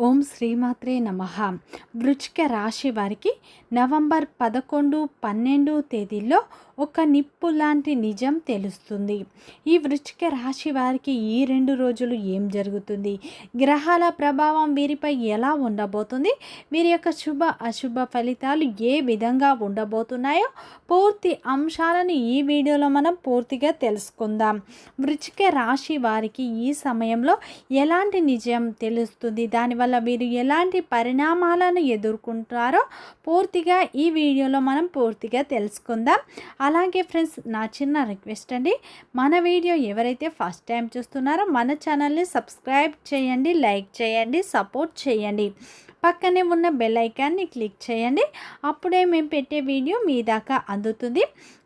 ఓం శ్రీమాత్రే నమ. వృచ్చిక రాశి వారికి నవంబర్ పదకొండు పన్నెండు తేదీల్లో ఒక నిప్పు లాంటి నిజం తెలుస్తుంది. ఈ వృచ్చిక రాశి వారికి ఈ రెండు రోజులు ఏం జరుగుతుంది? గ్రహాల ప్రభావం వీరిపై ఎలా ఉండబోతుంది? వీరి యొక్క శుభ అశుభ ఫలితాలు ఏ విధంగా ఉండబోతున్నాయో పూర్తి అంశాలను ఈ వీడియోలో మనం పూర్తిగా తెలుసుకుందాం. వృచ్చిక రాశి వారికి ఈ సమయంలో ఎలాంటి నిజం తెలుస్తుంది? దానివల్ల వీరు ఎలాంటి పరిణామాలను ఎదుర్కొంటారో పూర్తిగా ఈ వీడియోలో మనం పూర్తిగా తెలుసుకుందాం. అలాగే ఫ్రెండ్స్ నా చిన్న రిక్వెస్ట్ అండి. మన వీడియో ఎవరైతే ఫస్ట్ టైం చూస్తున్నారో మన ఛానల్ని సబ్స్క్రైబ్ చేయండి లైక్ చేయండి సపోర్ట్ చేయండి. పక్కనే ఉన్న బెల్ ఐకాన్ని క్లిక్ చేయండి. అప్పుడే మేము పెట్టే వీడియో మీ దాకా అందుతుంది.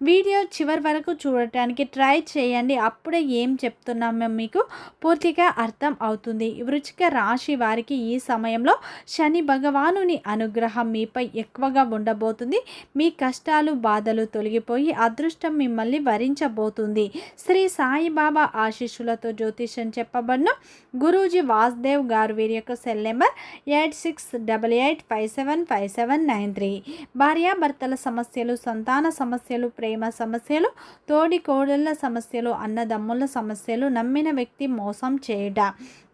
వీడియో చివరి వరకు చూడటానికి ట్రై చేయండి. అప్పుడే ఏం చెప్తున్నామో మీకు పూర్తిగా అర్థం అవుతుంది. వృచ్చిక రాశి వారికి ఈ సమయంలో శని భగవానుని అనుగ్రహం మీపై ఎక్కువగా ఉండబోతుంది. మీ కష్టాలు బాధలు తొలగిపోయి అదృష్టం మిమ్మల్ని వరించబోతుంది. శ్రీ సాయిబాబా ఆశీస్సులతో జ్యోతిషం చెప్పబడిన. గురూజీ వాసుదేవ్ గారు వీరి యొక్క cell number eight six double eight five seven five seven nine three. భార్యాభర్తల సమస్యలు సంతాన సమస్యలు ప్రేమ సమస్యలు తోడి కోడళ్ళ సమస్యలు అన్నదమ్ముల సమస్యలు నమ్మిన వ్యక్తి మోసం చేయట.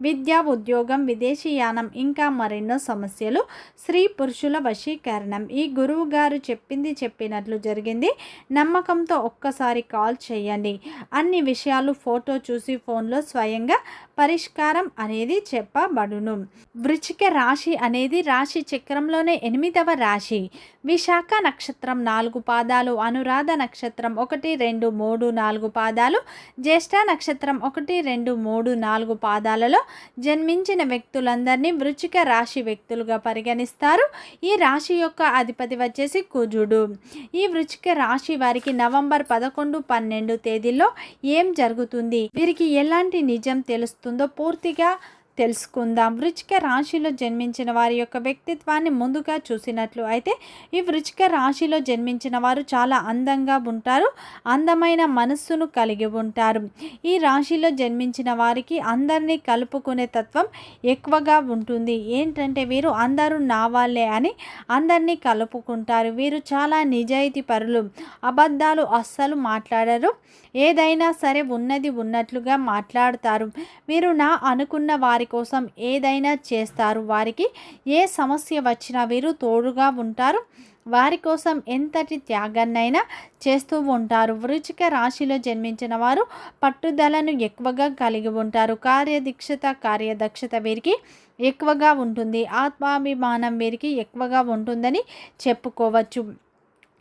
విద్య ఉద్యోగం విదేశీయానం ఇంకా మరెన్నో సమస్యలు. స్త్రీ పురుషుల వశీకరణం. ఈ గురువు గారు చెప్పింది చెప్పినట్లు జరిగింది. నమ్మకంతో ఒక్కసారి కాల్ చేయండి. అన్ని విషయాలు ఫోటో చూసి ఫోన్లో స్వయంగా పరిష్కారం అనేది చెప్పబడును. వృచిక రాశి అనేది రాశి చక్రంలోనే ఎనిమిదవ రాశి. విశాఖ నక్షత్రం నాలుగు పాదాలు అనురాధ నక్షత్రం ఒకటి రెండు మూడు నాలుగు పాదాలు జ్యేష్ఠ నక్షత్రం ఒకటి రెండు మూడు నాలుగు పాదాలలో జన్మించిన వ్యక్తులందరినీ వృచ్చిక రాశి వ్యక్తులుగా పరిగణిస్తారు. ఈ రాశి యొక్క అధిపతి వచ్చేసి కుజుడు. ఈ వృచ్చిక రాశి వారికి నవంబర్ పదకొండు పన్నెండు తేదీల్లో ఏం జరుగుతుంది? వీరికి ఎలాంటి నిజం తెలుస్తుందో పూర్తిగా తెలుసుకుందాం. వృచ్చిక రాశిలో జన్మించిన వారి యొక్క వ్యక్తిత్వాన్ని ముందుగా చూసినట్లు అయితే ఈ వృచ్చిక రాశిలో జన్మించిన వారు చాలా అందంగా ఉంటారు అందమైన మనస్సును కలిగి ఉంటారు. ఈ రాశిలో జన్మించిన వారికి అందరినీ కలుపుకునే తత్వం ఎక్కువగా ఉంటుంది. ఏంటంటే వీరు అందరూ నా వాళ్ళే అని అందరినీ కలుపుకుంటారు. వీరు చాలా నిజాయితీ పరులు అబద్ధాలు అస్సలు మాట్లాడరు. ఏదైనా సరే ఉన్నది ఉన్నట్లుగా మాట్లాడతారు. వీరు నా అనుకున్న వారి వారి కోసం ఏదైనా చేస్తారు. వారికి ఏ సమస్య వచ్చినా వీరు తోడుగా ఉంటారు. వారి కోసం ఎంతటి త్యాగాన్నైనా చేస్తూ ఉంటారు. వృచిక రాశిలో జన్మించిన వారు పట్టుదలను ఎక్కువగా కలిగి ఉంటారు. కార్యదీక్షత కార్యదక్షత వీరికి ఎక్కువగా ఉంటుంది. ఆత్మాభిమానం వీరికి ఎక్కువగా ఉంటుందని చెప్పుకోవచ్చు.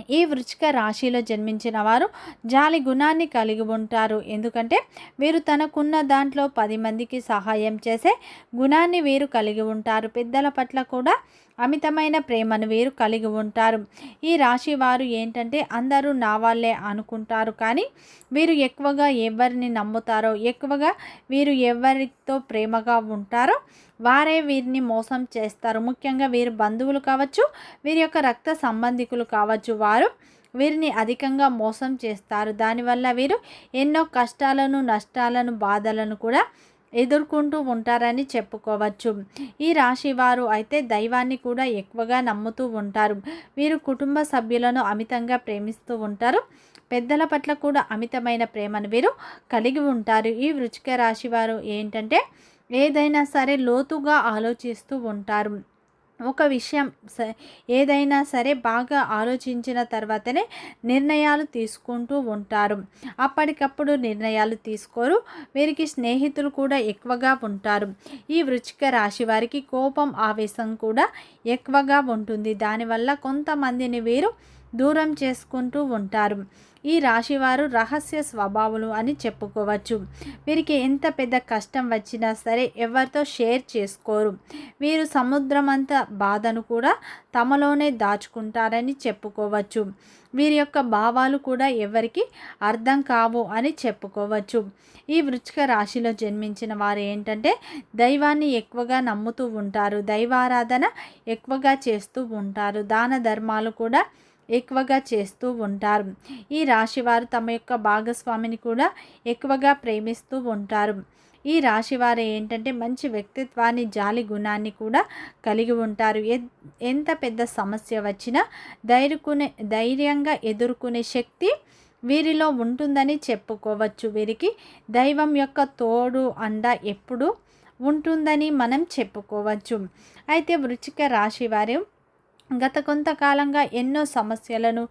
ఈ వృచ్చిక రాశిలో జన్మించిన వారు జాలి గుణాన్ని కలిగి ఉంటారు. ఎందుకంటే వీరు తనకున్న దాంట్లో పది మందికి సహాయం చేసే గుణాన్ని వీరు కలిగి ఉంటారు. పెద్దల పట్ల కూడా అమితమైన ప్రేమను వీరు కలిగి ఉంటారు. ఈ రాశి వారు ఏంటంటే అందరూ నా వాళ్ళే అనుకుంటారు. కానీ వీరు ఎక్కువగా ఎవరిని నమ్ముతారో ఎక్కువగా వీరు ఎవరితో ప్రేమగా ఉంటారో వారే వీరిని మోసం చేస్తారు. ముఖ్యంగా వీరు బంధువులు కావచ్చు వీరి యొక్క రక్త సంబంధికులు కావచ్చు. వారు వీరిని అధికంగా మోసం చేస్తారు. దానివల్ల వీరు ఎన్నో కష్టాలను నష్టాలను బాధలను కూడా ఎదుర్కొంటూ ఉంటారని చెప్పుకోవచ్చు. ఈ రాశి వారు అయితే దైవాన్ని కూడా ఎక్కువగా నమ్ముతూ ఉంటారు. వీరు కుటుంబ సభ్యులను అమితంగా ప్రేమిస్తూ ఉంటారు. పెద్దల పట్ల కూడా అమితమైన ప్రేమను వీరు కలిగి ఉంటారు. ఈ వృచిక రాశి వారు ఏంటంటే ఏదైనా సరే లోతుగా ఆలోచిస్తూ ఉంటారు. ఒక విషయం ఏదైనా సరే బాగా ఆలోచించిన తర్వాతనే నిర్ణయాలు తీసుకుంటూ ఉంటారు. అప్పటికప్పుడు నిర్ణయాలు తీసుకోరు. వీరికి స్నేహితులు కూడా ఎక్కువగా ఉంటారు. ఈ వృచ్చిక రాశి వారికి కోపం ఆవేశం కూడా ఎక్కువగా ఉంటుంది. దానివల్ల కొంతమందిని వీరు దూరం చేసుకుంటూ ఉంటారు. ఈ రాశివారు రహస్య స్వభావులు అని చెప్పుకోవచ్చు. వీరికి ఎంత పెద్ద కష్టం వచ్చినా సరే ఎవరితో షేర్ చేసుకోరు. వీరు సముద్రమంత బాధను కూడా తమలోనే దాచుకుంటారని చెప్పుకోవచ్చు. వీరి యొక్క భావాలు కూడా ఎవరికి అర్థం కావు అని చెప్పుకోవచ్చు. ఈ వృచ్చిక రాశిలో జన్మించిన వారు ఏంటంటే దైవాన్ని ఎక్కువగా నమ్ముతూ ఉంటారు. దైవారాధన ఎక్కువగా చేస్తూ ఉంటారు. దాన ధర్మాలు కూడా ఎక్కువగా చేస్తూ ఉంటారు. ఈ రాశివారు తమ యొక్క భాగస్వామిని కూడా ఎక్కువగా ప్రేమిస్తూ ఉంటారు. ఈ రాశివారు ఏంటంటే మంచి వ్యక్తిత్వాన్ని జాలి గుణాన్ని కూడా కలిగి ఉంటారు. ఎంత పెద్ద సమస్య వచ్చినా ధైర్యకునే ధైర్యంగా ఎదుర్కొనే శక్తి వీరిలో ఉంటుందని చెప్పుకోవచ్చు. వీరికి దైవం యొక్క తోడు అండ ఎప్పుడు ఉంటుందని మనం చెప్పుకోవచ్చు. అయితే వృచ్చిక రాశి వారు గత కొంతకాలంగా ఎన్నో సమస్యలను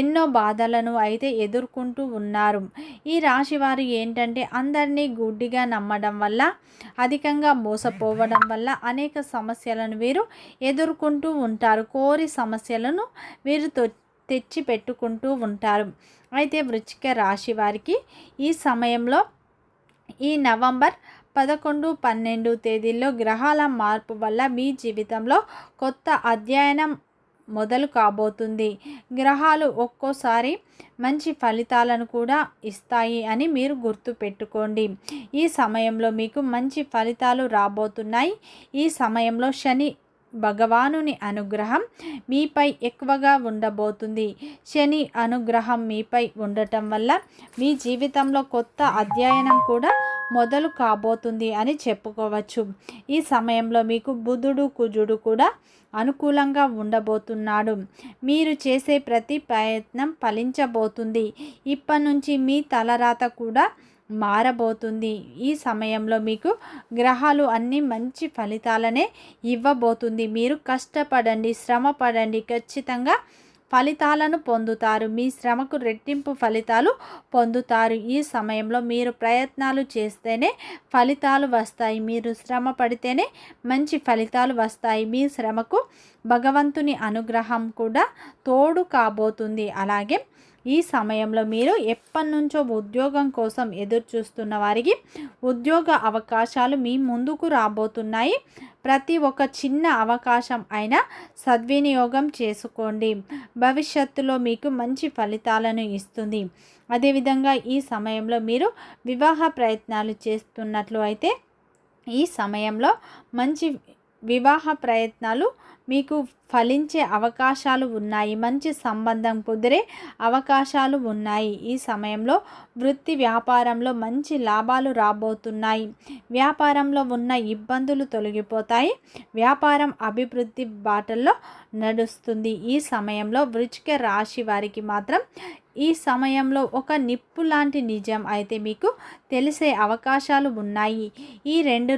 ఎన్నో బాధలను అయితే ఎదుర్కొంటూ ఉన్నారు. ఈ రాశి వారు ఏంటంటే అందరినీ గుడ్డిగా నమ్మడం వల్ల అధికంగా మోసపోవడం వల్ల అనేక సమస్యలను వీరు ఎదుర్కొంటూ ఉంటారు. కోరి సమస్యలను వీరు తెచ్చి పెట్టుకుంటూ ఉంటారు. అయితే వృచ్చిక రాశి వారికి ఈ సమయంలో ఈ నవంబర్ పదకొండు పన్నెండు తేదీల్లో గ్రహాల మార్పు వల్ల మీ జీవితంలో కొత్త అధ్యయనం మొదలు కాబోతుంది. గ్రహాలు ఒక్కోసారి మంచి ఫలితాలను కూడా ఇస్తాయి అని మీరు గుర్తు పెట్టుకోండి. ఈ సమయంలో మీకు మంచి ఫలితాలు రాబోతున్నాయి. ఈ సమయంలో శని భగవానుని అనుగ్రహం మీపై ఎక్కువగా ఉండబోతుంది. శని అనుగ్రహం మీపై ఉండటం వల్ల మీ జీవితంలో కొత్త అధ్యయనం కూడా మొదలు కాబోతుంది అని చెప్పుకోవచ్చు. ఈ సమయంలో మీకు బుధుడు కుజుడు కూడా అనుకూలంగా ఉండబోతున్నాడు. మీరు చేసే ప్రతి ప్రయత్నం ఫలించబోతుంది. ఇప్పటి నుంచి మీ తలరాత కూడా మారబోతుంది. ఈ సమయంలో మీకు గ్రహాలు అన్ని మంచి ఫలితాలనే ఇవ్వబోతుంది. మీరు కష్టపడండి శ్రమ పడండి ఖచ్చితంగా ఫలితాలను పొందుతారు. మీ శ్రమకు రెట్టింపు ఫలితాలు పొందుతారు. ఈ సమయంలో మీరు ప్రయత్నాలు చేస్తేనే ఫలితాలు వస్తాయి. మీరు శ్రమ పడితేనే మంచి ఫలితాలు వస్తాయి. మీ శ్రమకు భగవంతుని అనుగ్రహం కూడా తోడు కాబోతుంది. అలాగే ఈ సమయంలో మీరు ఎప్పటి నుంచో ఉద్యోగం కోసం ఎదురు చూస్తున్న వారికి ఉద్యోగ అవకాశాలు మీ ముందుకు రాబోతున్నాయి. ప్రతి ఒక్క చిన్న అవకాశం అయినా సద్వినియోగం చేసుకోండి. భవిష్యత్తులో మీకు మంచి ఫలితాలను ఇస్తుంది. అదేవిధంగా ఈ సమయంలో మీరు వివాహ ప్రయత్నాలు చేస్తున్నట్లు అయితే ఈ సమయంలో మంచి వివాహ ప్రయత్నాలు మీకు ఫలించే అవకాశాలు ఉన్నాయి. మంచి సంబంధం కుదిరే అవకాశాలు ఉన్నాయి. ఈ సమయంలో వృత్తి వ్యాపారంలో మంచి లాభాలు రాబోతున్నాయి. వ్యాపారంలో ఉన్న ఇబ్బందులు తొలగిపోతాయి. వ్యాపారం అభివృద్ధి బాటల్లో నడుస్తుంది. ఈ సమయంలో వృచిక రాశి వారికి మాత్రం ఈ సమయంలో ఒక నిప్పు లాంటి నిజం అయితే మీకు తెలిసే అవకాశాలు ఉన్నాయి. ఈ రెండు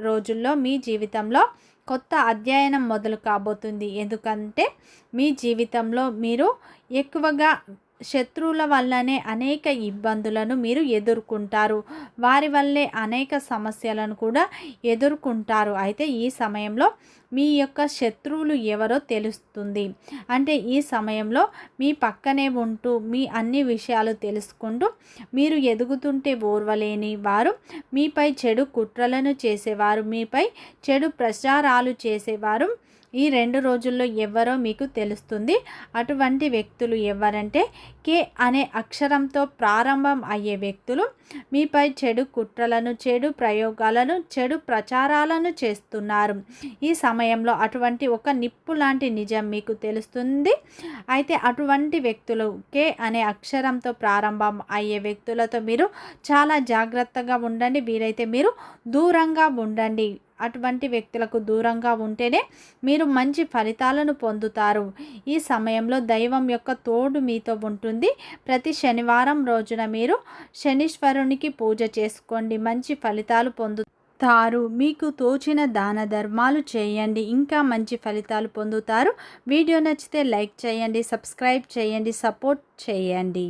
రోజుల్లో మీ జీవితంలో కొత్త అధ్యయనం మొదలు కాబోతుంది. ఎందుకంటే మీ జీవితంలో మీరు ఎక్కువగా శత్రువుల వల్లనే అనేక ఇబ్బందులను మీరు ఎదుర్కొంటారు. వారి వల్లే అనేక సమస్యలను కూడా ఎదుర్కొంటారు. అయితే ఈ సమయంలో మీ యొక్క శత్రువులు ఎవరో తెలుస్తుంది. అంటే ఈ సమయంలో మీ పక్కనే ఉంటూ మీ అన్ని విషయాలు తెలుసుకుంటూ మీరు ఎదుగుతుంటే ఓర్వలేని వారు మీపై చెడు కుట్రలను చేసేవారు మీపై చెడు ప్రచారాలు చేసేవారు ఈ రెండు రోజుల్లో ఎవరో మీకు తెలుస్తుంది. అటువంటి వ్యక్తులు ఎవరంటే కే అనే అక్షరంతో ప్రారంభం అయ్యే వ్యక్తులు. మీపై చెడు కుట్రలను చెడు ప్రయోగాలను చెడు ప్రచారాలను చేస్తున్నారు. ఈ సమయంలో అటువంటి ఒక నిప్పు లాంటి నిజం మీకు తెలుస్తుంది. అయితే అటువంటి వ్యక్తులు కే అనే అక్షరంతో ప్రారంభం అయ్యే వ్యక్తులతో మీరు చాలా జాగ్రత్తగా ఉండండి. వీరైతే మీరు దూరంగా ఉండండి. అటువంటి వ్యక్తులకు దూరంగా ఉంటేనే మీరు మంచి ఫలితాలను పొందుతారు. ఈ సమయంలో దైవం యొక్క తోడు మీతో ఉంటుంది. ప్రతి శనివారం రోజున మీరు శనీశ్వరునికి పూజ చేసుకోండి. మంచి ఫలితాలు పొందుతారు. మీకు తోచిన దాన ధర్మాలు చేయండి. ఇంకా మంచి ఫలితాలు పొందుతారు. వీడియో నచ్చితే లైక్ చేయండి సబ్స్క్రైబ్ చేయండి సపోర్ట్ చేయండి.